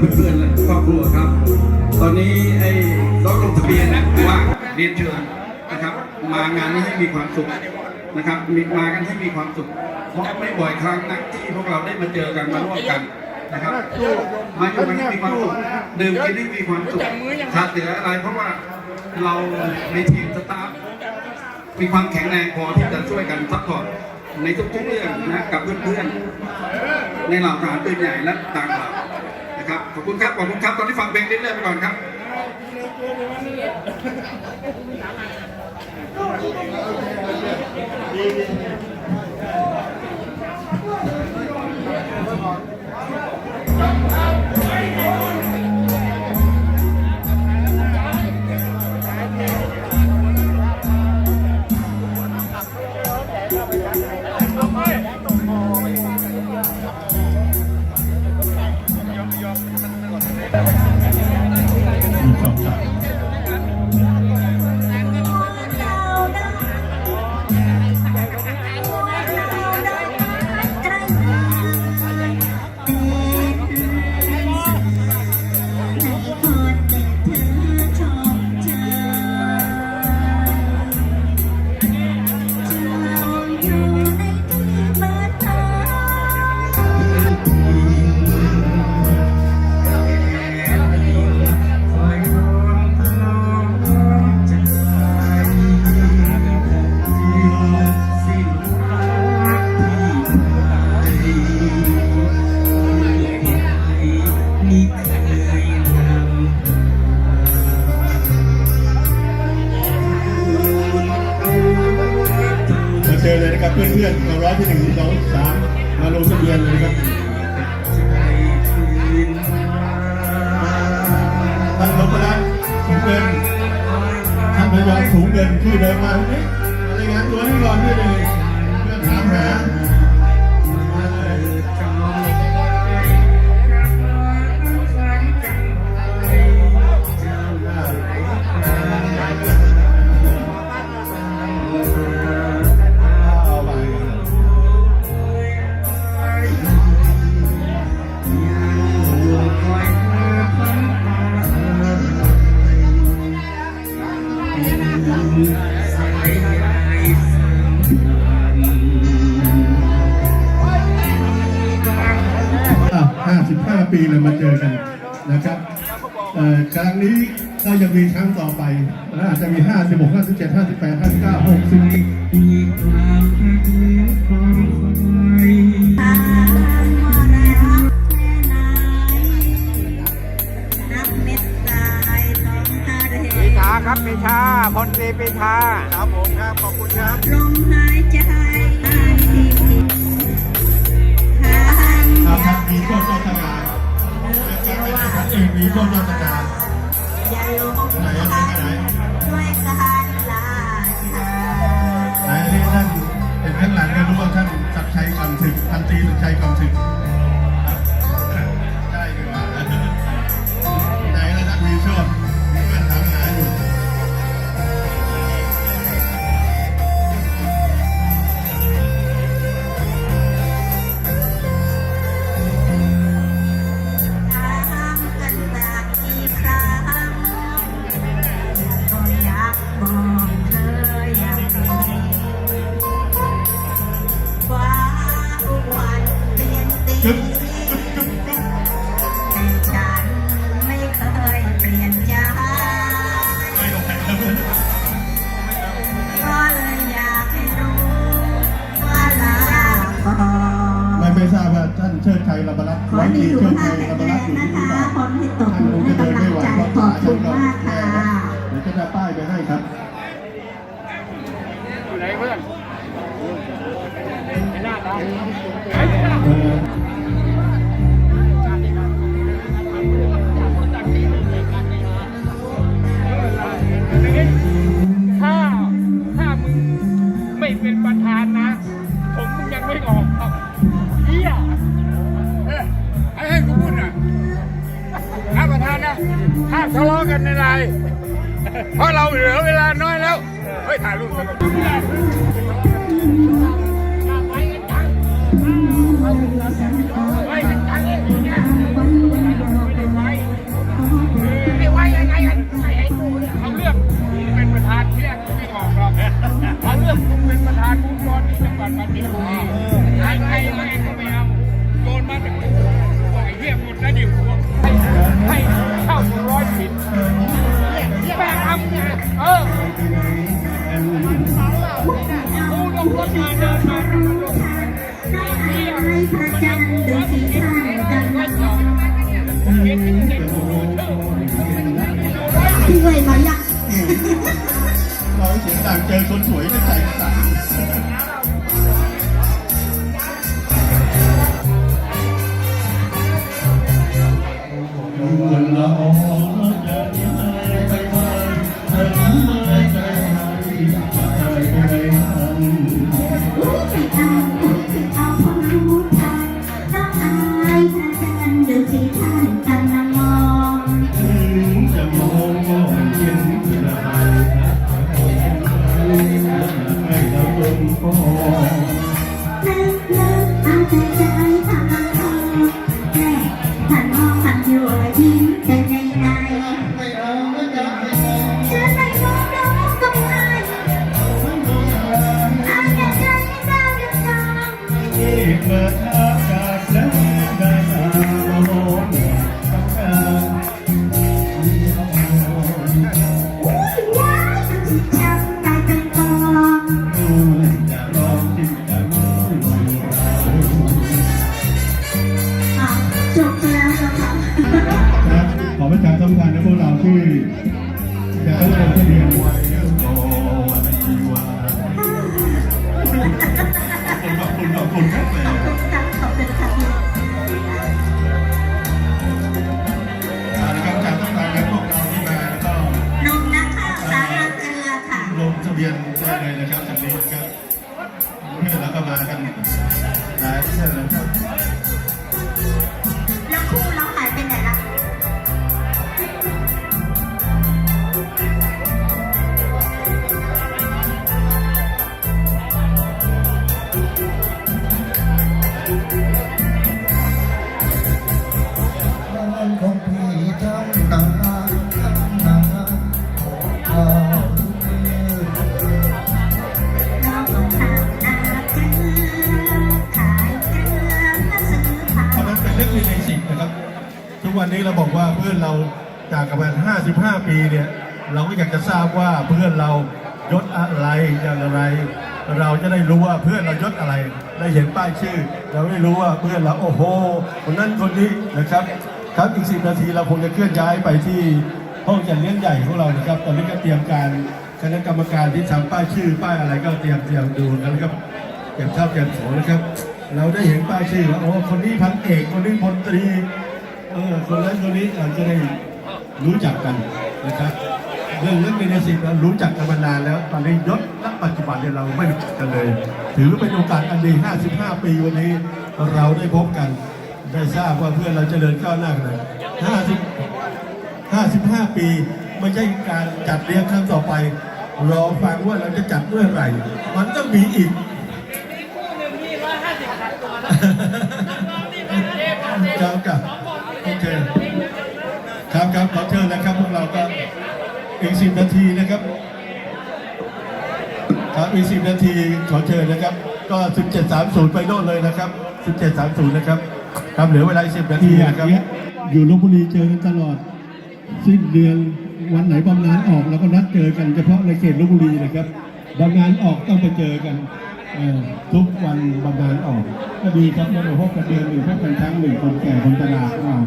เพื่อนเพื่อนๆและครอบครัวครับ ตอนนี้ไอ้ต้องลงทะเบียนนะว่างเรียนเชิญนะครับ มางานนี้ให้มีความสุขนะครับมีมากันให้มีความสุข เพราะไม่บ่อยครั้งนะที่พวกเราได้มาเจอกันมาร่วมกันนะครับ มาอยู่กันให้มีความสุขดื่มกินให้มีความสุขขาดเหลืออะไรเพราะว่าเราในทีมสตาฟมีความแข็งแรงพอที่จะช่วยกันซัพพอร์ตในทุกๆเรื่องนะกับเพื่อนๆในเหล่าทหารปืนใหญ่และต่างเหล่านะครับข อบคุณครับ ขอบคุณครับ ตอนนี้ฟังเพลงเรื่อยๆไปก่อนครับม มาลงทะเบียนเลยนะครับท่านลงมาแล้วถุงเงินท่านพยอมถุงเงินที่เดินมาเฮ้ยมารายงานตัวนี้ก่อนด้วยเลยเพื่อถามหา 55 ปีเลยมาเจอกันนะครับครั้งนี้ก็ยังมีครั้งต่อไป และอาจจะมี 56 57 58 59 60 พลศรีปีชาครับผมครับขอบคุณครับลมหายใจ ก็เลยอยากให้รู้ว่าลาก่อนไม่ไม่ทราบว่าท่านเชิดชัยระบรัตน์ขอร้อยให้ตรีอยู่เชิดภาชัคยแข็ระงบแรรัตงน์อยู่นะที่คะบ้านคนที่ตกท่านอยู่คงให้จะเดินกำลัไม่งไหวใจเพราะขอบขาคุท่านณก็มากแย่ค่ะเดี๋ยวจะได้ป้ายไปให้ครับอยู่ไหนเพื่อน เฮียเอ้ยให้ให้กูพูดอะห้ามทะเลาะกันในไลน์เพราะเราเหลือเวลาน้อยแล้ว เฮ้ยถ่ายรูปกันก่อนไปกันจังเลย เนี่ยเออกูลงรถมาเดินมาให้พระจันทร์ดูสีข้างกันพี่เคยมายังเราเสียงดังเจอคนสวยจะใจสั่นวัน นะครับจากนี้ครับเพื่อนแล้วก็มากันหลายเพื่อนนะครับ นั้นเป็นเรื่อในสิ่งนะครับ ทุกวันนี้เราบอกว่าเพื่อนเราจากกันมา55 ปีเนี่ย เราก็อยากจะทราบว่าเพื่อนเรายศอะไรอย่างไร เราจะได้รู้ว่าเพื่อนเรายศอะไรได้เห็นป้ายชื่อ เราได้รู้ว่าเพื่อนเราโอ้โหคนนั้นคนนี้นะครับ ครับอีก10นาทีเราคงจะเคลื่อนย้ายไปที่ห้องจัดเลี้ยงใหญ่ของเรานะครับ ตอนนี้ก็เตรียมการคณะกรรมการที่ทำป้ายชื่อป้ายอะไรก็เตรียมเตรียมดูกันนะครับเก็บข้าวเก็บของนะครับ เราได้เห็นป้ายชื่อว่าโอ้คนนี้พันเอกคนนี้พลตรีเออคนนั้นคนนี้เราจะได้รู้จักกันนะครับเรื่องเรื่องในสิเรารู้จักกันมานานแล้ว ตอนนี้ยศณปัจจุบันเนี่ยเราไม่รู้จักกันเลย ถือเป็นโอกาสอันดี 55 ปีวันนี้เราได้พบกัน ได้ทราบว่าเพื่อนเราเจริญก้าวหน้าขนาด50 55 ปีไม่ใช่การจัดเลี้ยงครั้งต่อไป รอฟังว่าเราจะจัดเมื่อไหร่ มันต้องมีอีก ครับครับโอเคครับครับขอเชิญนะครับพวกเราก็ อีกสิบนาทีนะครับครับอีกสิบนาทีขอเชิญนะครับ ก็1730ไปโน่นเลยนะครับ1730นะครับครับเหลือเวลาอีก10นาทีนะครับ อยู่ลบบุรีเจอกันตลอด สิ้นเดือนวันไหนบำนาญออกเราก็นัดเจอกันเฉพาะในเขตลบบุรีนะครับบำนาญออกต้องไปเจอกันทุกวันบำนาญออก ก็ดีครับเราพบกันเดือนหนึ่งพบกันครั้งหนึ่งคนแก่คนชราของเรา